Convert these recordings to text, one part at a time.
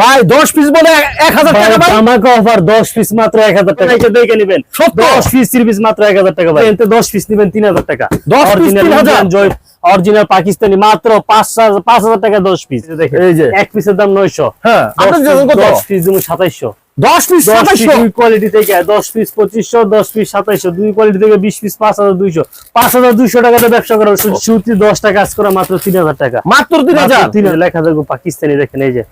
ভাই দশ পিস বলে এক হাজার টাকা ভাই। আমাকে অফার দশ পিস মাত্র এক হাজার টাকা। এটা দেখে নেবেন। সত্য? দশ পিস থ্রি পিস মাত্র এক হাজার টাকা ভাই। এতে দশ পিস নেবেন তিন হাজার টাকা। 10 piece 3000? অরিজিনাল পাকিস্তানি মাত্র পাঁচ হাজার পাঁচ হাজার টাকা দশ পিস দেখেন। এই যে। এক পিসের দাম নয়শো। হ্যাঁ, আপনার যেমন কত? দশ পিস দেবো সাতাইশশো। দশ পিস দশ পিস সাতাশশো দুই কোয়ালিটি থেকে দশ পিস পঁচিশশো দশ পিস সাতাইশশো। দুই কোয়ালিটি থেকে বিশ পিস পাঁচ হাজার দুইশো। পাঁচ হাজার দুইশো টাকাতে ব্যবসা করা সুতি দশটা কাজ করা মাত্র তিন হাজার টাকা। মাত্র তিন হাজার? মাত্র তিন হাজার। লেখা থাকব পাকিস্তানি দেখেন এই যে।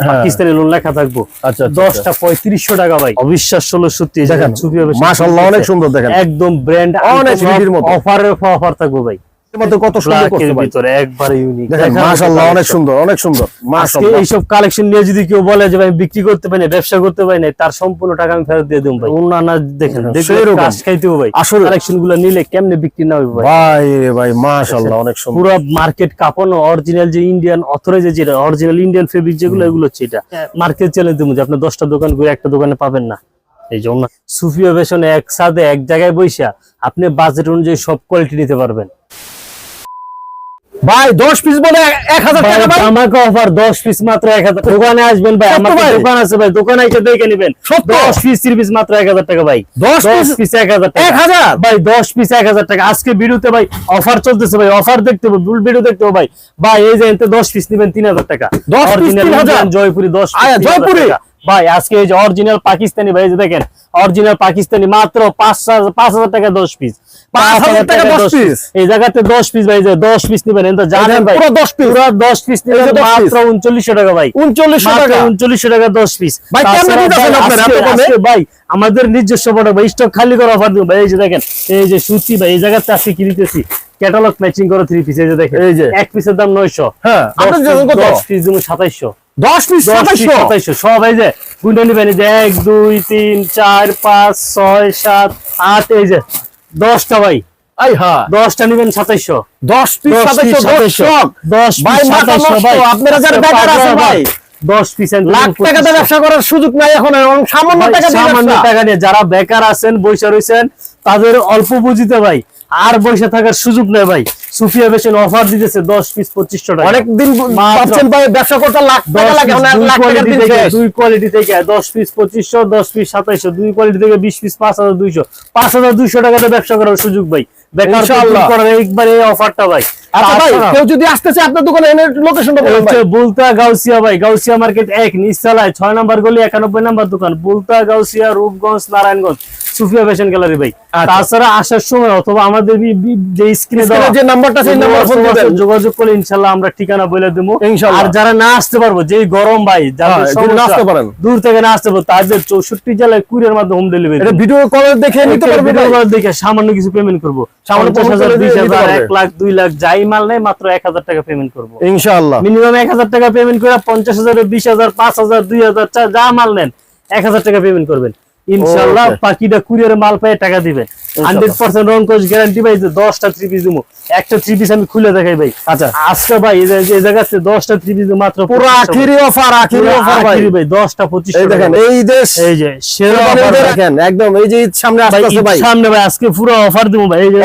পাকিস্তানি লোন লেখা থাকব। আচ্ছা, আচ্ছা, দশটা পঁয়ত্রিশশো টাকা ভাই। অবিশ্বাস্য হলো সত্যি দেখেন মাশাআল্লাহ অনেক সুন্দর দেখেন। একদম ব্র্যান্ড অনেক। অফারের অফার থাকব ভাই। মধ্যে কত সুন্দর করতে ভাই ভিতরে একবারে ইউনিক দেখেন মাশাআল্লাহ অনেক সুন্দর অনেক সুন্দর কালেকশন নিয়ে যদি কেউ বলে যে ভাই বিক্রি করতে পারি না ব্যবসা করতে পারি না তার সম্পূর্ণ টাকা আমি ফেরত দিয়ে দেবো ভাই। অন্যান্য দেখেন হ্যাঁ, কাজ খাইতেও ভাই। আসলে। কালেকশনগুলো নিলে কেমনে বিক্রি না হবে ভাই? ভাই রে ভাই মাশাআল্লাহ অনেক সুন্দর। পুরো মার্কেট কাঁপানো অরিজিনাল যে ইন্ডিয়ান অথরাইজ যেটা অরিজিনাল ইন্ডিয়ান ফেব্রিক যেগুলো এগুলো হচ্ছে এটা। মার্কেট চ্যালেঞ্জ দেবো যে আপনি দশটা দোকান করে একটা দোকানে পাবেন না। এই জন্য সুফিয়া বেশনে একসাথে এক জায়গায় বৈশা আপনি বাজেট অনুযায়ী সব কোয়ালিটি নিতে পারবেন। ভাই দশ পিস বলে এক হাজার টাকা ভাই। আমাকে অফার দশ পিস মাত্র এক হাজার দোকানে আসবেন ভাই আমার দোকান আছে ভাই দোকানে এসে দেখে নেবেন। সত্য? দশ পিস থ্রি পিস মাত্র এক হাজার টাকা ভাই। দশ দশ পিস পিস এক হাজার টাকা। এক হাজার? ভাই দশ পিস এক হাজার টাকা। আজকে ভিডিওতে ভাই অফার চলতেছে ভাই অফার দেখতে হবে ফুল ভিডিও দেখতে হবে ভাই। ভাই এই যে এতে দশ পিস নেবেন তিন হাজার টাকা। 10 piece Original 3000 জয়পুরি দশ piece আয়া, জয়পুরি? ভাই আজকে এই যে অরিজিনাল পাকিস্তানি ভাই এই যে দেখেন অরিজিনাল পাকিস্তানি মাত্র পাঁচ হাজার পাঁচ হাজার টাকা দশ পিস 5,000 টাকা 10 piece? এই জায়গাতে দশ পিস ভাই দশ পিস নেবেন এটা জানেন দেখেন, ভাই। পুরো 10 piece? পুরো দশ পিস এই যে নেবেন 10 piece? মাত্র উনচল্লিশশো টাকা ভাই। উনচল্লিশশো টাকা। উনচল্লিশশো টাকা দশ পিস। ভাই, আমাদের নিজস্ব ভাই স্টক খালি করে অফার দিব। ভাই এই যে দেখেন এই যে সুতি ভাই এই জায়গাতে আজকে কিনতেছি ক্যাটালগ ম্যাচিং করে থ্রি পিস এই যে দেখেন। এই যে। এক পিসের দাম নয়শো। হ্যাঁ দশ পিস দিব সাতাইশশো। দশ পিস সাতাইশশো? সব এই যে গুন্ডা নিবেন এই যে এক দুই তিন চার পাঁচ ছয় সাত আট এই যে দশটা ভাই। আই হ্যাঁ দশটা নিবেন সাতাইশশো। দশ পিস দশ সাতাইশশো ভাই, ভাই। আপনারা যারা বেকার আছেন ভাই, দশ পিসেন্ট লাখ টাকাতে ব্যবসা করার সুযোগ নাই এখন এবং সামান্য টাকা সামান্য টাকা নিয়ে যারা বেকার আছেন বৈশা রয়েছেন তাদের অল্প বুঝিতে ভাই আর বৈশা থাকার সুযোগ নেই ভাই। সুফিয়া বেশন অফার দিতেছে দশ পিস পঁচিশশো টাকা। অনেক দিন মাত্র ভাবছেন ভাই ব্যবসা করতে লাখ। দুই কোয়ালিটি থেকে দশ পিস পঁচিশশো দশ পিস সাতাইশো দুই কোয়ালিটি থেকে বিশ পিস পাঁচ হাজার দুইশো। পাঁচ হাজার দুইশো টাকাতে ব্যবসা করার সুযোগ ভাই। বেকার করার একবার এই অফারটা ভাই। ভাই তাছাড়া- কেউ যদি আসতে চায় আপনার দোকানে এনে লোকেশনটা বলুন ভাই। হচ্ছে বুলতা গাউসিয়া ভাই গাউসিয়া মার্কেট এক নিচতলায় ছয় নম্বর গলি একানব্বই নম্বর দোকান। বুলতা গাউসিয়া রূপগঞ্জ নারায়ণগঞ্জ। সুফিয়া ফ্যাশন গ্যালারি ভাই আচ্ছা। তাছাড়া আসার সময় অথবা আমাদের বি- বি- যে স্ক্রিনে স্ক্রিনে যে নাম্বারটা সেই নাম্বার ফোন দিবেন যোগাযোগ করলে ইনশাল্লাহ আমরা ঠিকানা বলে দেবো ইনশাআল্লাহ। আর যারা না আসতে পারব যেই গরম ভাই হ্যাঁ, না আসতে পারেন। দূর থেকে না আসতে পারব তাদের চৌষট্টি জেলায় কুরিয়ার মাধ্যমে হোম ডেলিভারি এটা ভিডিও কলে দেখে নিতে পারবে ভাই? দেখে সামান্য কিছু পেমেন্ট করব সামান্য লাখ দুই লাখ যাই মাল নেই মাত্র এক হাজার টাকা পেমেন্ট করব ইনশাআল্লাহ মিনিমাম এক হাজার টাকা পেমেন্ট করে পঞ্চাশ হাজার বিশ হাজার পাঁচ হাজার দুই হাজার চা- যা মাল নেন এক হাজার টাকা পেমেন্ট করবেন ইনশাল্লাহ Okay. বাকিটা কুরিয়ারে মাল পেয়ে টাকা হান্ড্রেড পার্সেন্ট রং কোচ গ্যারান্টি ভাই যে দশটা থ্রি পিস দিব একটা থ্রি পিস আমি খুলে দেখাই ভাই। আচ্ছা। আজকে ভাই এই যে- এই জায়গাতে দশটা থ্রি পিস মাত্র পুরো 25 আখিরি অফার আখিরি অফার ভাই। ভাই দশটা পঁচিশ এই দেখেন এই দেশ এই যে সেরা ভাই। দেখেন একদম এই যে সামনে ভাই, আসতেছে ভাই। সামনে ভাই আজকে পুরো অফার দিব ভাই। এই যে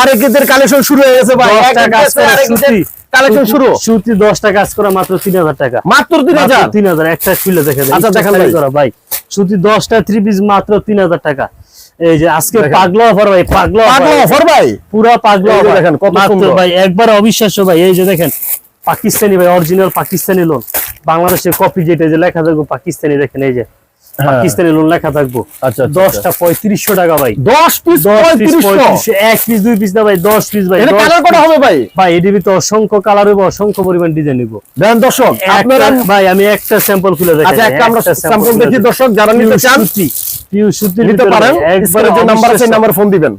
আরেক ঈদের কালেকশন শুরু হয়ে গেছে ভাই। এক ঈদ কাজ গেছে, করা আরেক ঈদের। কালেকশন শুরু সুতি দশটা কাজ করা মাত্র তিন হাজার টাকা মাত্র তিন হাজার তিন হাজার একটা খুলে দেখে দেন। আচ্ছা, দেখান ভাই। ভাই শুধু দশটা থ্রি পিস মাত্র তিন হাজার টাকা এই যে আজকে। পাগলা অফার ভাই পাগলা পাগলা অফার ভাই পুরা পাগলা offer। দেখেন, কত মাত্র সুন্দর। ভাই একবার অবিশ্বাস্য ভাই এই যে দেখেন পাকিস্তানি ভাই অরিজিনাল পাকিস্তানি লোন বাংলাদেশের কপি যেটা যে লেখা থাকব পাকিস্তানি দেখেন এই যে পাকিস্তানি লোন লেখা থাকব। হ্যাঁ। আচ্ছা, আচ্ছা, দশটা পঁয়ত্রিশশো টাকা ভাই। দশ পিস এক পিস দুই পিস না ভাই দশ পিস ভাই কালার কটা হবে ভাই? ভাই এটির ভিতরে অসংখ্য কালার হবে অসংখ্য পরিমাণ ডিজাইন নিবো। দেন দর্শক ভাই আমি একটা স্যাম্পল খুলে আচ্ছা একটা স্যাম্পল দেখি দর্শক যারা নিতে চান নিতে পারেন। একবারে যে নাম্বার আছে নাম্বার ফোন দিবেন।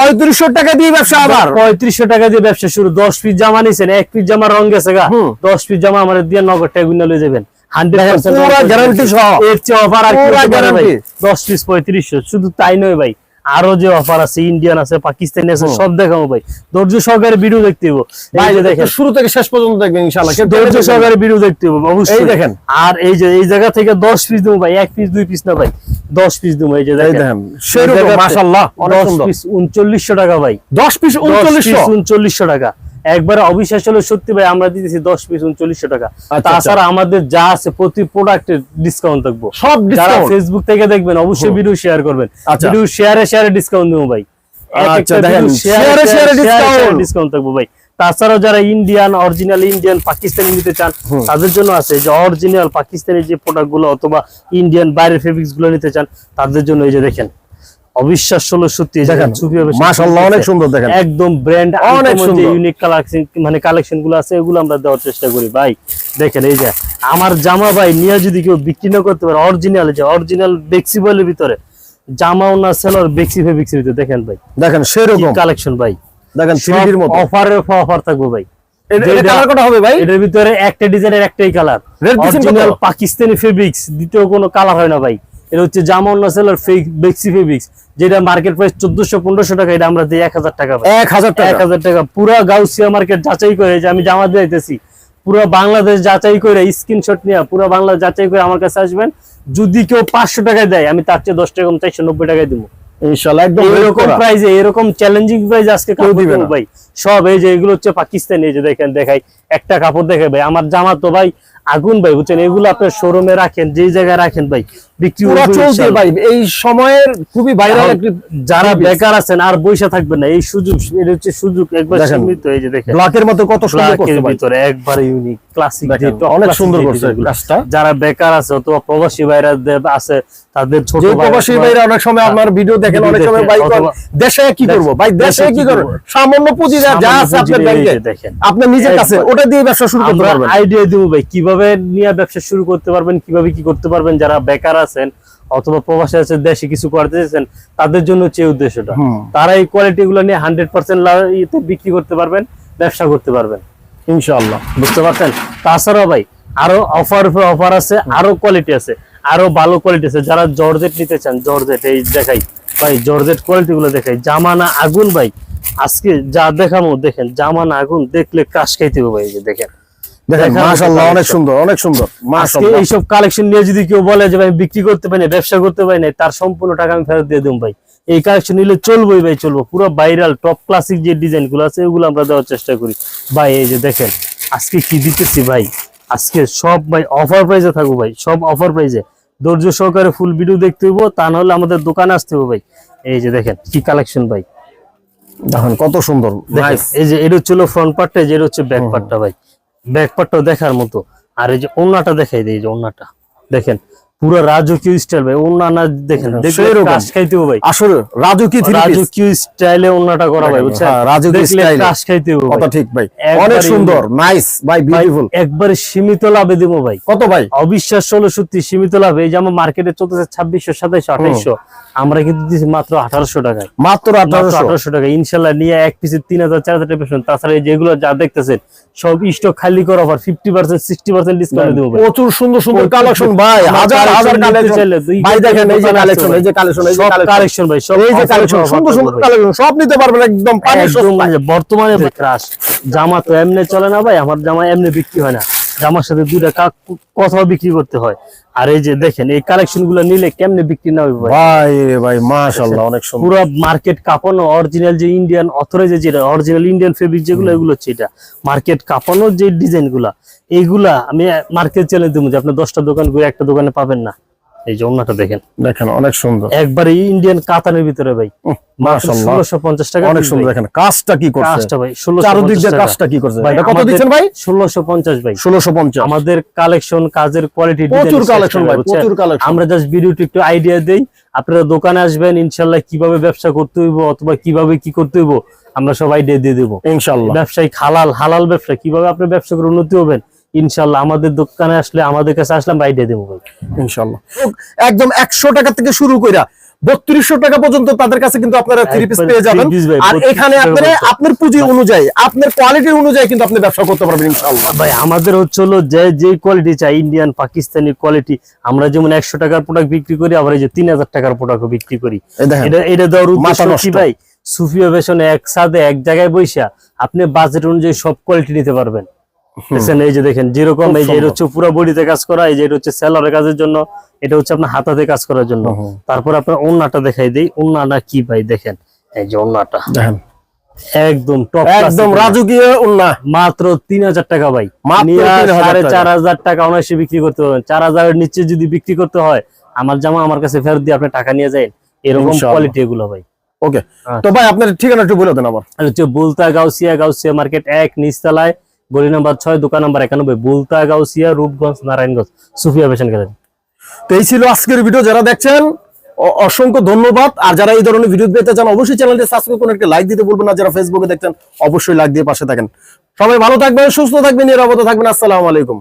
পঁয়ত্রিশশো টাকা দিয়ে ব্যবসা আবার। পঁয়ত্রিশশো টাকা দিয়ে ব্যবসা শুরু। দশ পিস জামা নিছেন এক পিস জামা রং গেছে গা। দশ পিস জামা আমার দিয়ে নগদ টাকা লয়ে যাবেন। দশ পিস পঁয়ত্রিশশো শুধু তাই নয় ভাই। আরও যে অফার আছে ইন্ডিয়ান আছে পাকিস্তানি আছে সব দেখাবো ভাই। ধৈর্য সহকারে ভিডিও দেখতে হইব। এই যে দেখেন। শুরু থেকে শেষ পর্যন্ত দেখবেন ইনশাআল্লাহ। ধৈর্য সহকারে ভিডিও দেখতে হব অবশ্যই। দেখেন। আর এই যে এই জায়গা থেকে দশ পিস দেবো ভাই এক পিস দুই পিস না ভাই দশ পিস দেবো এই যে দেখেন। সেরকম মাশাআল্লাহ পিস উনচল্লিশশো টাকা ভাই। 10 পিস 3900 উনচল্লিশশো টাকা। একবারে অবিশ্বাস হলো সত্যি ভাই আমরা দিতেছি দশ পিস উনচল্লিশশো টাকা। আচ্ছা। তাছাড়া আমাদের যা আছে প্রতি প্রোডাক্টের ডিসকাউন্ট থাকব। সব যারা ফেসবুক থেকে দেখবেন অবশ্যই ভিডিও শেয়ার করবেন। আচ্ছা। ভিডিও শেয়ারে শেয়ারে ডিসকাউন্ট দেবো ভাই। আচ্ছা। ডিসকাউন্ট থাকব ভাই। তাছাড়াও যারা ইন্ডিয়ান অরিজিনাল ইন্ডিয়ান পাকিস্তানি নিতে চান তাদের জন্য আছে যে অরিজিনাল পাকিস্তানি যে প্রোডাক্টগুলো অথবা ইন্ডিয়ান বাইরের ফেব্রিক্সগুলো নিতে চান তাদের জন্য এই যে দেখেন। হলো সত্যি দেখেন। মাশাআল্লাহ অনেক সুন্দর দেখেন। একদম ব্র্যান্ড অনেক সুন্দর। ইউনিক কালেকশন মানে কালেকশনগুলো আছে এগুলো আমরা দেওয়ার চেষ্টা করি। ভাই দেখেন এই যে আমার জামা ভাই নিয়ে যদি কেউ বিক্রি না করতে পারে অরিজিনাল যে অরিজিনাল বেক্সিবলের ভিতরে জামাও না সেলর বেক্সি ফেব্রিক্সের ভিতরে দেখেন ভাই। দেখেন সেরকম। কালেকশন ভাই। দেখেন 3D মতো। অফারের অফার থাকবে ভাই। এটার ভিতরে একটা ডিজাইনের একটাই কালার? অরিজিনাল পাকিস্তানি ফেব্রিক্স দ্বিতীয় কোনো কালার হয় না ভাই। এটা হচ্ছে জামা অন্য সেলর ফেক বেক্সি ফেব্রিক্স যেটা মার্কেট প্রাইস চোদ্দশো পনেরোশো টাকা এটা আমরা দিই এক হাজার টাকা ভাই। 1000 এক হাজার টাকা। পুরা গাউসিয়া মার্কেট যাচাই করে যে আমি জামা দিতেছি পুরো বাংলাদেশ যাচাই করে স্ক্রিনশট নিয়ে পুরো বাংলাদেশ যাচাই করে আমার কাছে আসবেন। যদি কেউ পাঁচশো টাকায় দেয় আমি তার চেয়ে দশ টাকা কম চারশো নব্বই টাকায় দেবো। ইনশাআল্লাহ একদম এরকম প্রাইজে এরকম চ্যালেঞ্জিং প্রাইজ আজকে কেউ কাপড় দিবে দেবো না। ভাই। সব এই যে এগুলো হচ্ছে পাকিস্তানি এই যে দেখেন দেখাই। একটা কাপড় দেখে ভাই আমার জামা তো ভাই আগুন ভাই বুঝছেন? এগুলো আপনার শোরুমে রাখেন যে জায়গায় রাখেন ভাই বিক্রি চলছে ভাই এই সময়ের খুবই ভাইরাল যারা বেকার আছেন আর বৈশা থাকবেন না এই সুযোগ এটা হচ্ছে সুযোগ একবার সীমিত এই যে দেখেন। ব্ল্যাকের মতো কত সুন্দর করছে ভিতরে একবারে ইউনিক ক্লাসিক অনেক সুন্দর করছে কাজটা। যারা বেকার আছে অথবা প্রবাসী ভাইরা আছে তাদের ছোট প্রবাসী ভাইরা অনেক সময় আপনার ভিডিও দেখেন অনেক সময় ভাই দেশে কি করব? ভাই দেশে কি করব? সামান্য পুঁজি যা যা আছে আপনার ব্যাংকে। দেখেন। আপনার নিজের কাছে ওটা দিয়ে ব্যবসা শুরু করতে পারবেন। আইডিয়া দিব ভাই কীভাবে নিয়ে ব্যবসা শুরু করতে পারবেন কীভাবে কি করতে পারবেন যারা বেকার আছেন অথবা প্রবাসী আছে দেশে কিছু করতে চাইছেন তাদের জন্য হচ্ছে উদ্দেশ্যটা। তারা এই কোয়ালিটি গুলো নিয়ে হান্ড্রেড পার্সেন্ট বিক্রি করতে পারবেন ব্যবসা করতে পারবেন। ইনশাআল্লাহ বুঝতে পারছেন? তাছাড়াও ভাই আরও অফার অফার আছে আরও কোয়ালিটি আছে আরও ভালো কোয়ালিটি আছে। যারা জর্জেট নিতে চান জর্জেট এই দেখাই ভাই জর্জেট কোয়ালিটি গুলো দেখাই। জামানা আগুন ভাই আজকে যা দেখামো দেখেন জামানা আগুন দেখলে কাশ খাইতে হবে এই যে দেখেন। দেখেন মাশাআল্লাহ অনেক সুন্দর অনেক সুন্দর আজকে মাশাআল্লাহ। এইসব কালেকশন নিয়ে যদি কেউ বলে যে ভাই বিক্রি করতে পারি না ব্যবসা করতে পারি না তার সম্পূর্ণ টাকা আমি ফেরত দিয়ে দেবো ভাই। এই কালেকশন নিলে চলবোই ভাই চলবো। পুরো ভাইরাল টপ ক্লাসিক যে ডিজাইনগুলো আছে এগুলো আমরা দেওয়ার চেষ্টা করি। ভাই এই যে দেখেন আজকে কি দিতেছি ভাই? আজকে সব ভাই অফার থাকব ভাই সব অফার প্রাইসে ধৈর্য সহকারে ফুল ভিডিও দেখতে হইব তা নাহলে আমাদের দোকানে আসতে হবে ভাই। এই যে দেখেন কি কালেকশন ভাই। দেখেন কত সুন্দর। এই যে এটা হচ্ছে ফ্রন্ট পার্টটা যেটা হচ্ছে ব্যাক পার্টটা ভাই। ব্যাক পার্টটাও দেখার মতো। আর এই যে ওন্নাটা দেখাই দেয় এই যে ওন্নাটা। দেখেন পুরো রাজকীয় স্টাইল ভাই। ওন্না দেখেন দেখলে কাশ খাইতেও ভাই। আসলে থ্রি রাজকীয় স্টাইলে করা ভাই বুঝছেন? হ্যাঁ, রাজকীয় দেখলে কাশ খাইতেও কথা ঠিক ভাই। অনেক সুন্দর নাইস ভাই ভাই, বিউটিফুল একবারে সীমিত লাভে দিব ভাই। কত ভাই? অবিশ্বাস হলো সত্যি সীমিত লাভ। এই যে আমার মার্কেটে চলতেছে ছাব্বিশশো সাতাইশশো আঠাইশশো। আমরা কিন্তু মাত্র টাকায়। মাত্র টাকা ইনশাল্লাহ নিয়ে এক পিসে তিন হাজার চার হাজার টাকা পেয়েছেন তাছাড়া যেগুলো যা দেখতেছেন সব স্টক খালি করা offer fifty percent sixty percent discount দেবো ভাই। প্রচুর সুন্দর সুন্দর কালেকশন ভাই। হাজার collection হাজার নিতে কালেকশন চাইলে দুই ভাই দেখেন এই যে কালেকশন এই যে কালেকশন এই যে সব কালেকশন। কালেকশন ভাই সব এই যে কালেকশন সুন্দর সুন্দর কালেকশন সব নিতে পারবেন একদম। মানে বর্তমানে ক্রাশ জামা তো এমনি চলে না ভাই আমার জামা এমনি বিক্রি হয় না। জামার সাথে দুইটা কা- কথাও বিক্রি করতে হয়। আর এই যে দেখেন এই কালেকশনগুলো নিলে কেমনে বিক্রি না হবে ভাই? ভাই মাশাআল্লাহ অনেক সুন্দর। পুরো মার্কেট কাঁপানো অরিজিনাল যে ইন্ডিয়ান অথরাইজ যেটা অরিজিনাল ইন্ডিয়ান ফেব্রিক যেগুলো এগুলো হচ্ছে এটা। মার্কেট কাঁপানোর যে ডিজাইনগুলা এইগুলা আমি মার্কেট চ্যানেল দেবো যে আপনার দশটা দোকান ঘুরে একটা দোকানে পাবেন না। এই যে দেখেন। দেখেন অনেক সুন্দর। একবারে ইন্ডিয়ান কাতানের ভিতরে ভাই। মাশাআল্লাহ। ষোলোশো পঞ্চাশ টাকা অনেক সুন্দর দেখেন কাজটা কি করছে? কাজটা ভাই ষোলোশো চারদিক দিয়ে কাজটা কি করছে? এটা কত দিচ্ছেন ভাই? ষোলোশো পঞ্চাশ ভাই। ষোলোশো পঞ্চাশ। আমাদের কালেকশন কাজের কোয়ালিটি প্রচুর কালেকশন ভাই প্রচুর কালেকশন আমরা জাস্ট ভিডিওটি একটু আইডিয়া দেই। আপনারা দোকানে আসবেন ইনশাল্লাহ কীভাবে ব্যবসা করতে হইব অথবা কীভাবে কি করতে হইব আমরা সব আইডিয়া দিয়ে দেবো। ইনশাআল্লাহ। ব্যবসায়িক হালাল হালাল ব্যবসা কীভাবে আপনি ব্যবসা করে উন্নতি হবেন ইনশাল্লাহ আমাদের দোকানে আসলে আমাদের কাছে আসলে আমরা আইডিয়া দেবো ভাই। ইনশাআল্লাহ একদম একশো টাকা থেকে শুরু কইরা বত্রিশশো টাকা পর্যন্ত তাদের কাছে কিন্তু আপনারা থ্রি পিস পেয়ে যাবেন। আর এখানে আপনারা আপনার পুঁজি অনুযায়ী আপনার কোয়ালিটি অনুযায়ী কিন্তু আপনি ব্যবসা করতে পারবেন ইনশাআল্লাহ ভাই আমাদের হচ্ছে হলো যে যে কোয়ালিটি চাই ইন্ডিয়ান পাকিস্তানি কোয়ালিটি আমরা যেমন একশো টাকার প্রোডাক্ট বিক্রি করি আবার এই যে তিন হাজার টাকার প্রোডাক্ট বিক্রি করি। এটা এটা দেওয়ার উদ্দেশ্য কি ভাই? সুফিয়া ফ্যাশনে একসাথে এক জায়গায় বৈশা আপনি বাজেট অনুযায়ী সব কোয়ালিটি নিতে পারবেন। দেখছেন এই যে দেখেন যেরকম এই যে এটা হচ্ছে পুরো বডিতে কাজ করা এই যে এটা হচ্ছে সেলরের কাজের জন্য এটা হচ্ছে আপনার হাতাতে কাজ করার জন্য। তারপর আপনার ওন্নাটা দেখাই দেই। ওন্নাটা কি ভাই দেখেন এই যে ওন্নাটা। দেখেন। একদম টপ একদম রাজকীয় উন্না মাত্র তিন হাজার টাকা ভাই। মাত্র 3,000 টাকা। অনায়াসে বিক্রি করতে পারবেন। চার হাজারের নিচে যদি বিক্রি করতে হয় আমার জামা আমার কাছে ফেরত দিয়ে আপনি টাকা নিয়ে যান এরকম কোয়ালিটি এগুলো ভাই। ওকে। আচ্ছা। তো ভাই আপনার ঠিকানা একটু বলে দেন হচ্ছে বুলতা গাউসিয়া গাউসিয়া মার্কেট এক নিচতলায়। গলি নাম্বার ছয়, দোকান নাম্বার একানব্বই Bulta Gausia Rupganj, Narayanganj. Sufia fashion gallery. তো এই ছিল আজকের ভিডিও। যারা দেখছেন অসংখ্য ধন্যবাদ। আর যারা এই ধরনের ভিডিও পেতে চান, অবশ্যই চ্যানেলটি সাবস্ক্রাইব করে একটা লাইক দিতে বলবেন না। যারা ফেসবুকে দেখছেন, অবশ্যই লাইক দিয়ে পাশে থাকেন। সবাই ভালো থাকবেন, সুস্থ থাকবেন, নিরাপদ থাকবেন। আসসালামু আলাইকুম।